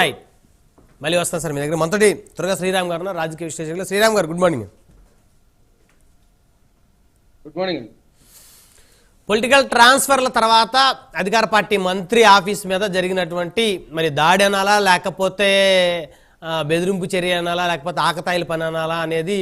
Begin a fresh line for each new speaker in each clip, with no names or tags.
Right మళ్ళీ వస్తాను sir మీ దగ్గర. మొదటి త్వరగా శ్రీరామ్ గారు రాజకీయ విశ్లేషకులు Sriram garu good morning.
Good morning
political ట్రాన్స్ఫర్ల తర్వాత అధికార పార్టీ మంత్రి ఆఫీస్ మీద జరిగినటువంటి మరి దాడి అనాలా? లేకపోతే బెదిరింపు చర్య అనాలా లేకపోతే ఆకతాయిల పని అనాలా అనేది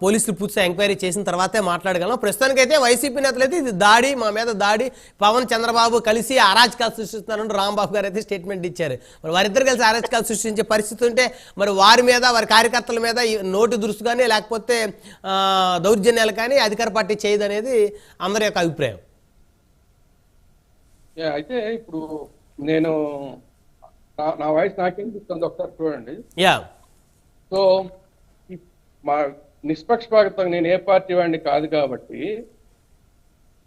పోలీసులు పూర్తిగా ఎంక్వైరీ చేసిన తర్వాతే మాట్లాడగలం. ప్రస్తుతానికైతే వైసీపీ నేతలు అయితే ఇది దాడి మా మీద దాడి. పవన్ చంద్రబాబు కలిసి అరాచకాలు సృష్టిస్తున్నారని రాంబాబు గారు అయితే స్టేట్మెంట్ ఇచ్చారు. మరి వారిద్దరు కలిసి అరాచకాలు సృష్టించే పరిస్థితి ఉంటే మరి వారి మీద వారి కార్యకర్తల మీద ఈ నోటు దురుసు కానీ లేకపోతే దౌర్జన్యాలు కానీ అధికార పార్టీ చేయదు అనేది అందరి యొక్క అభిప్రాయం.
అయితే ఇప్పుడు నేను నా- వాయిస్ నాకేం చెప్తుంది ఒకసారి చూడండి.
యా.
సో మా నిష్పక్షపాతంగా నేను ఏ పార్టీ వాడిని కాదు కాబట్టి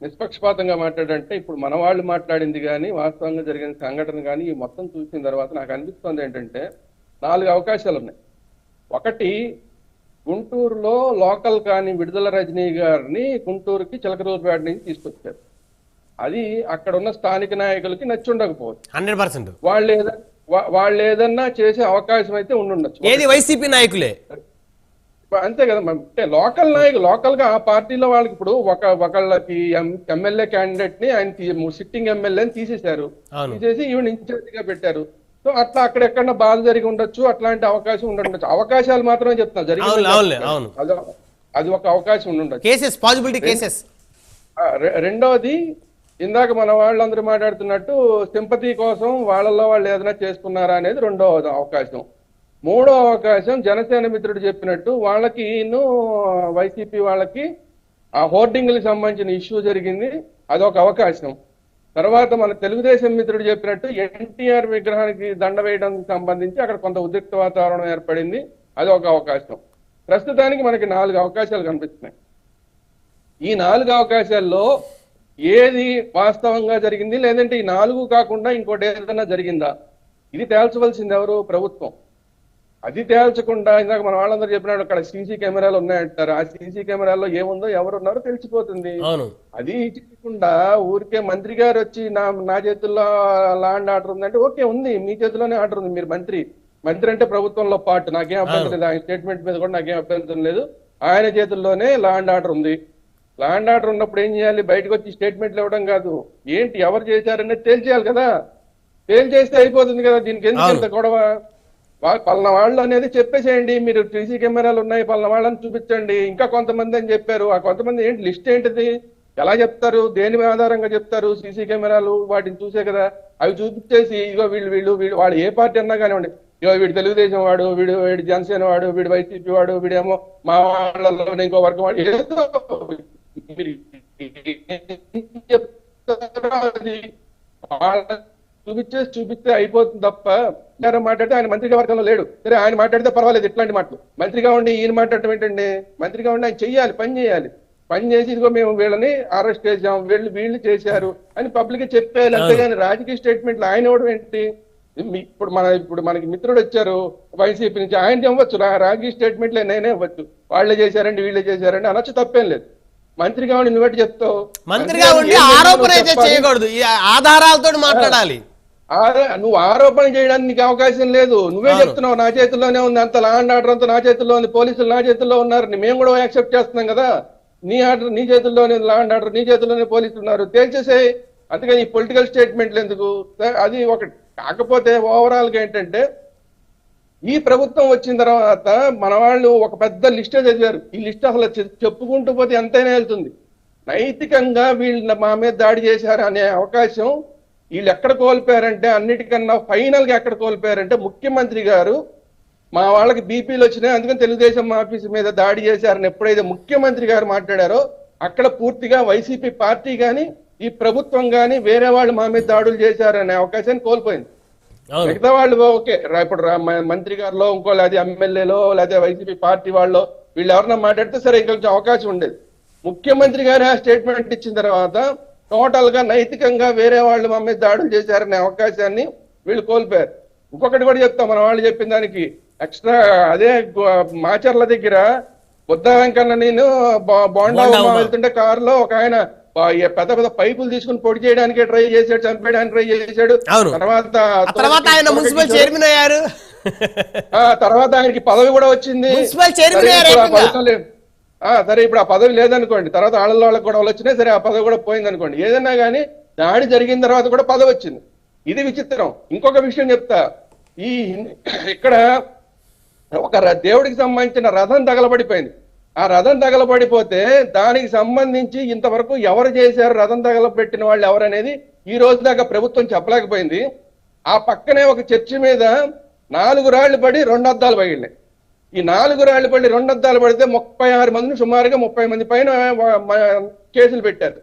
నిష్పక్షపాతంగా మాట్లాడంటే ఇప్పుడు మన వాళ్ళు మాట్లాడింది కానీ వాస్తవంగా జరిగిన సంఘటన కానీ ఈ మొత్తం చూసిన తర్వాత నాకు అనిపిస్తుంది ఏంటంటే నాలుగు అవకాశాలు ఉన్నాయి. ఒకటి గుంటూరులో లోకల్ కానీ విడుదల రజనీ గారిని గుంటూరుకి చిలకరూరుపేట నుంచి తీసుకొచ్చారు. అది అక్కడ ఉన్న స్థానిక నాయకులకి నచ్చి ఉండకపోవచ్చు
హండ్రెడ్ పర్సెంట్.
వాళ్ళు ఏదైనా వాళ్ళు ఏదన్నా చేసే అవకాశం అయితే ఉండుండొచ్చు.
ఏది వైసీపీ నాయకులే?
అంతే కదా. అంటే లోకల్ నాయకులు లోకల్గా ఆ పార్టీలో వాళ్ళకి ఇప్పుడు ఒక ఒకళ్ళకి ఎమ్మెల్యే క్యాండిడేట్ని ఆయన సిట్టింగ్ ఎమ్మెల్యేని తీసేశారు. తీసేసి ఈవెన్ ఇన్ఛార్జ్గా పెట్టారు. సో అట్లా అక్కడెక్కడ బాధ జరిగి ఉండొచ్చు అట్లాంటి అవకాశం ఉండుండొచ్చు. అవకాశాలు మాత్రమే చెప్తున్నా. జరిగింది. అది అది ఒక అవకాశం ఉండుండొచ్చు.
Cases possibility cases.
ఆ, రె- రెండోది ఇందాక మన వాళ్ళందరూ మాట్లాడుతున్నట్టు సింపతి కోసం వాళ్ళల్లో వాళ్ళు ఏదైనా చేసుకున్నారా అనేది రెండో అవకాశం. మూడో అవకాశం జనసేన మిత్రుడు చెప్పినట్టు వాళ్ళకి ఇನ್ನು వైసీపీ వాళ్ళకి ఆ హోర్డింగ్లకు సంబంధించిన ఇష్యూ జరిగింది. అదొక అవకాశం. తర్వాత మన తెలుగుదేశం మిత్రుడు చెప్పినట్టు ఎన్టీఆర్ విగ్రహానికి దండ వేయడానికి సంబంధించి అక్కడ కొంత ఉద్రిక్త వాతావరణం ఏర్పడింది. అదొక అవకాశం. ప్రస్తుతానికి మనకి నాలుగు అవకాశాలు కనిపిస్తున్నాయి. ఈ నాలుగు అవకాశాల్లో ఏది వాస్తవంగా జరిగింది? లేదంటే ఈ నాలుగు కాకుండా ఇంకోటి ఏదైనా జరిగిందా? ఇది తేల్చవలసింది ఎవరు? ప్రభుత్వం. అది తేల్చకుండా ఇందాక మన వాళ్ళందరూ చెప్పినట్టు అక్కడ సీసీ కెమెరాలు ఉన్నాయంటారు. ఆ సీసీ కెమెరాల్లో ఏముందో ఎవరు ఉన్నారో తెలిసిపోతుంది అది చేయకుండా ఊరికే మంత్రి గారు వచ్చి నా నా చేతుల్లో ల్యాండ్ ఆర్డర్ ఉందంటే ఓకే ఉంది. మీ చేతిలోనే ఆర్డర్ ఉంది. మీరు మంత్రి. మంత్రి అంటే ప్రభుత్వంలో పార్ట్ నాకేం అభ్యంతరం లేదు. ఆయన స్టేట్మెంట్ మీద కూడా నాకేం అభ్యంతరం లేదు. ఆయన చేతుల్లోనే ల్యాండ్ ఆర్డర్ ఉంది. ల్యాండ్ ఆర్డర్ ఉన్నప్పుడు ఏం చేయాలి? బయటకు వచ్చి స్టేట్మెంట్లు ఇవ్వడం కాదు. ఏంటి? ఎవరు చేశారనేది తేల్చేయాలి కదా. తేల్చేస్తే అయిపోతుంది కదా. దీనికి ఎందుకు. ఇంత గొడవ? పలానా వాళ్ళు అనేది చెప్పేసేయండి. మీరు సీసీ కెమెరాలు ఉన్నాయి. పలానా వాళ్ళని చూపించండి. ఇంకా కొంతమంది అని చెప్పారు. ఆ కొంతమంది ఏంటి? లిస్ట్ ఏంటిది? ఎలా చెప్తారు? దేని ఆధారంగా చెప్తారు? సీసీ కెమెరాలు వాటిని చూసే కదా. అవి చూపించేసి ఇగో వీళ్ళు వీళ్ళు వీళ్ళు వాడు ఏ పార్టీ అన్నా కానివ్వండి. ఇగో వీడు తెలుగుదేశం వాడు వీడు వీడు జనసేన వాడు వీడు వైసీపీ వాడు వీడేమో మా వాళ్ళలో ఇంకో వర్గం వాడు. ఏదో మీరు చూపించేసి చూపిస్తే అయిపోతుంది తప్ప ఆయన మాట్లాడితే ఆయన మంత్రిగా వర్గంలో లేడు. సరే ఆయన మాట్లాడితే పర్వాలేదు ఇట్లాంటి మాటలు. మంత్రిగా ఉండి ఈయన మాట్లాడటం ఏంటండి? మంత్రిగా ఉండి ఆయన చెయ్యాలి పని చేయాలి. పని చేసి ఇదిగో మేము వీళ్ళని అరెస్ట్ చేసాం వీళ్ళు వీళ్ళు చేశారు అని పబ్లిక్ చెప్పేయాలి అంతేగాని రాజకీయ స్టేట్మెంట్లు ఆయన ఇవ్వడం ఏంటి? ఇప్పుడు మన ఇప్పుడు మనకి మిత్రుడు వచ్చారు వైసీపీ నుంచి ఆయన ఇవ్వచ్చు. రాజకీయ స్టేట్మెంట్లే నేనే ఇవ్వచ్చు. వాళ్ళే చేశారండి వీళ్ళే చేశారండి అనొచ్చు తప్పేం లేదు. మంత్రిగా ఉండి నువ్వెట్టి చెప్తావు?
మంత్రిగా ఉండి ఆరోపణ అయితే. చేయకూడదు. ఆధారాలతో మాట్లాడాలి.
నువ్వు ఆరోపణ చేయడానికి నీకు అవకాశం లేదు. నువ్వే. చెప్తున్నావు నా చేతుల్లోనే ఉంది. అంత లాండ్ ఆర్డర్ అంతా నా చేతుల్లో ఉంది. పోలీసులు నా చేతుల్లో ఉన్నారు. మేము కూడా యాక్సెప్ట్ చేస్తున్నాం కదా. నీ ఆర్డర్ నీ చేతుల్లోనే లాండ్ ఆర్డర్ నీ చేతుల్లోనే పోలీసులు ఉన్నారు. తేల్చేసే అందుకని ఈ పొలిటికల్ స్టేట్మెంట్లు ఎందుకు? అది ఒకటి. కాకపోతే ఓవరాల్గా ఏంటంటే ఈ ప్రభుత్వం వచ్చిన తర్వాత మన వాళ్ళు ఒక పెద్ద లిస్టే చదివారు. ఈ లిస్ట్ అసలు చెప్పుకుంటూ పోతే ఎంతైనా వెళ్తుంది. నైతికంగా వీళ్ళు మా మీద దాడి చేశారు అనే అవకాశం వీళ్ళు ఎక్కడ కోల్పోయారంటే అన్నిటికన్నా ఫైనల్గా ఎక్కడ కోల్పోయారంటే ముఖ్యమంత్రి గారు మా వాళ్ళకి బీపీలు వచ్చినాయి. అందుకని తెలుగుదేశం ఆఫీస్ మీద దాడి చేశారని ఎప్పుడైతే ముఖ్యమంత్రి గారు మాట్లాడారో అక్కడ పూర్తిగా వైసీపీ పార్టీ కానీ ఈ ప్రభుత్వం కానీ వేరే వాళ్ళు మా మీద దాడులు చేశారనే అవకాశాన్ని కోల్పోయింది. మిగతా వాళ్ళు ఓకే. ఇప్పుడు మంత్రి గారిలో ఇంకో లేదా ఎమ్మెల్యేలో లేదా వైసీపీ పార్టీ వాళ్ళు వీళ్ళు ఎవరన్నా మాట్లాడితే సరే ఇంకొంచెం అవకాశం ఉండేది. ముఖ్యమంత్రి గారు ఆ స్టేట్మెంట్ ఇచ్చిన తర్వాత టోటల్గా నైతికంగా వేరే వాళ్ళు మా మీద దాడులు చేశారనే అవకాశాన్ని వీళ్ళు కోల్పోయారు. ఇంకొకటి కూడా చెప్తాం మన వాళ్ళు చెప్పిన దానికి ఎక్స్ట్రా అదే మాచర్ల దగ్గర బుద్ధ వెంకన్న నేను బోండా. వెళ్తుంటే కారులో ఒక ఆయన పెద్ద పెద్ద పైపులు తీసుకుని పొడి చేయడానికి ట్రై చేశాడు చంపేయడానికి ట్రై చేశాడు. తర్వాత
తర్వాత ఆయన మున్సిపల్ చైర్మన్ అయ్యారు.
ఆ తర్వాత ఆయనకి పదవి కూడా వచ్చింది. సరే, ఇప్పుడు ఆ. పదవి లేదు. ఆ, సరే ఇప్పుడు ఆ పదవి లేదనుకోండి తర్వాత వాళ్ళ వాళ్ళకి గొడవలు వచ్చినాయి సరే ఆ పదవి కూడా పోయింది అనుకోండి ఏదన్నా కానీ దాడి జరిగిన తర్వాత కూడా పదవి వచ్చింది. ఇది విచిత్రం. ఇంకొక విషయం చెప్తా. ఈ ఇక్కడ ఒక దేవుడికి సంబంధించిన రథం తగలబడిపోయింది. ఆ రథం తగలబడిపోతే దానికి సంబంధించి ఇంతవరకు ఎవరు చేశారు రథం తగలబెట్టిన వాళ్ళు ఎవరనేది ఈ రోజు దాకా ప్రభుత్వం చెప్పలేకపోయింది. ఆ పక్కనే ఒక చర్చి మీద నాలుగు రాళ్ళు పడి రెండు అద్దాలు పగిలినాయి. ఈ నాలుగు రాళ్ళు పడి రెండు అద్దాలు పడితే ముప్పై ఆరు మందిని సుమారుగా ముప్పై మంది పైన కేసులు పెట్టారు.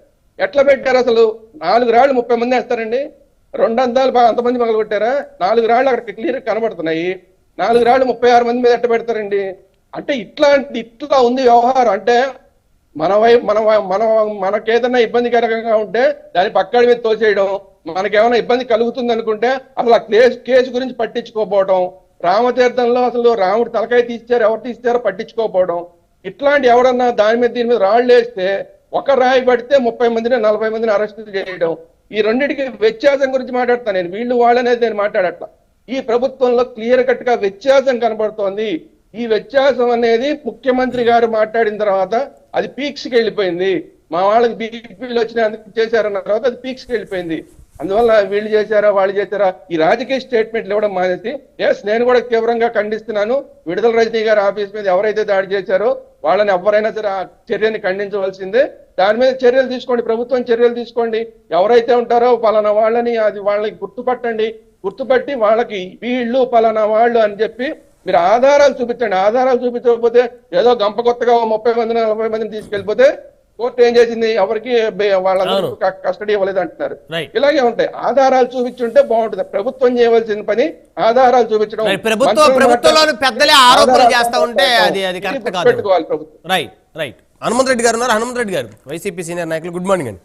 ఎట్లా పెట్టారు అసలు? నాలుగు రాళ్ళు ముప్పై మంది వేస్తారండి. రెండు అద్దాలు బా- అంతమంది పగలగొట్టారా? నాలుగు రాళ్ళు అక్కడ క్లియర్ కనబడుతున్నాయి. నాలుగు రాళ్ళు ముప్పై ఆరు మంది మీద ఎట్ట పెడతారండి? అంటే ఇట్లాంటి ఇట్లా ఉంది వ్యవహారం. అంటే మన వైపు మన మన మనకేదైనా ఇబ్బందికరంగా ఉంటే దాన్ని పక్కడి మీద తోసేయడం మనకేమైనా ఇబ్బంది కలుగుతుంది అనుకుంటే అసలు ఆ కేసు కేసు గురించి పట్టించుకోకపోవడం రామతీర్థంలో అసలు రాముడు తలకాయ తీశారు ఎవరు తీశారో పట్టించుకోకపోవడం ఇట్లాంటి ఎవడన్నా దాని మీద దీని మీద రాళ్ళు వేస్తే ఒక రాయి పడితే ముప్పై మందిని నలభై మందిని అరెస్ట్ చేయడం. ఈ రెండింటికి వ్యత్యాసం గురించి మాట్లాడతాను నేను. వీళ్ళు వాళ్ళనేది నేను మాట్లాడట్లా. ఈ ప్రభుత్వంలో క్లియర్ కట్గా వ్యత్యాసం కనబడుతోంది. ఈ వ్యత్యాసం అనేది ముఖ్యమంత్రి గారు మాట్లాడిన తర్వాత అది పీక్స్కి వెళ్ళిపోయింది. మా వాళ్ళకి బీపీలు వచ్చినందుకు చేశారన్న తర్వాత అది పీక్స్కి వెళ్ళిపోయింది. అందువల్ల వీళ్ళు చేశారా వాళ్ళు చేశారా? ఈ రాజకీయ స్టేట్మెంట్లు ఇవ్వడం మానేసి ఎస్ నేను కూడా తీవ్రంగా ఖండిస్తున్నాను. విడుదల రజనీ గారి ఆఫీస్ మీద ఎవరైతే దాడి చేశారో వాళ్ళని ఎవరైనా సరే ఆ చర్యని ఖండించవలసిందే. దాని మీద చర్యలు తీసుకోండి ప్రభుత్వం చర్యలు తీసుకోండి. ఎవరైతే ఉంటారో పలానా వాళ్ళని అది వాళ్ళకి గుర్తుపట్టండి. గుర్తుపట్టి వాళ్ళకి వీళ్ళు పలానా వాళ్ళు అని చెప్పి మీరు ఆధారాలు చూపించండి. ఆధారాలు చూపించకపోతే ఏదో గంప కొత్తగా ముప్పై మందిని నలభై మందిని తీసుకెళ్ళిపోతే కోర్టు ఏం చేసింది? ఎవరికి వాళ్ళందరూ కస్టడీ ఇవ్వలేదు అంటున్నారు. ఇలాగే ఉంటాయి. ఆధారాలు చూపించుంటే బాగుంటుంది. ప్రభుత్వం చేయవలసిన పని ఆధారాలు చూపించడం.
ప్రభుత్వం ప్రభుత్వంలోని పెద్దలే ఆరోపణలు చేస్తా ఉంటే. అది అది
ఇది
కరెక్ట్ కాదు.
గుర్తుపెట్టుకోవాలి ప్రభుత్వం.
రైట్ రైట్ హనుమంత్ రెడ్డి గారు ఉన్నారు. హనుమంత్ రెడ్డి గారు వైసీపీ సీనియర్ నాయకులు గుడ్ మార్నింగ్ అండి.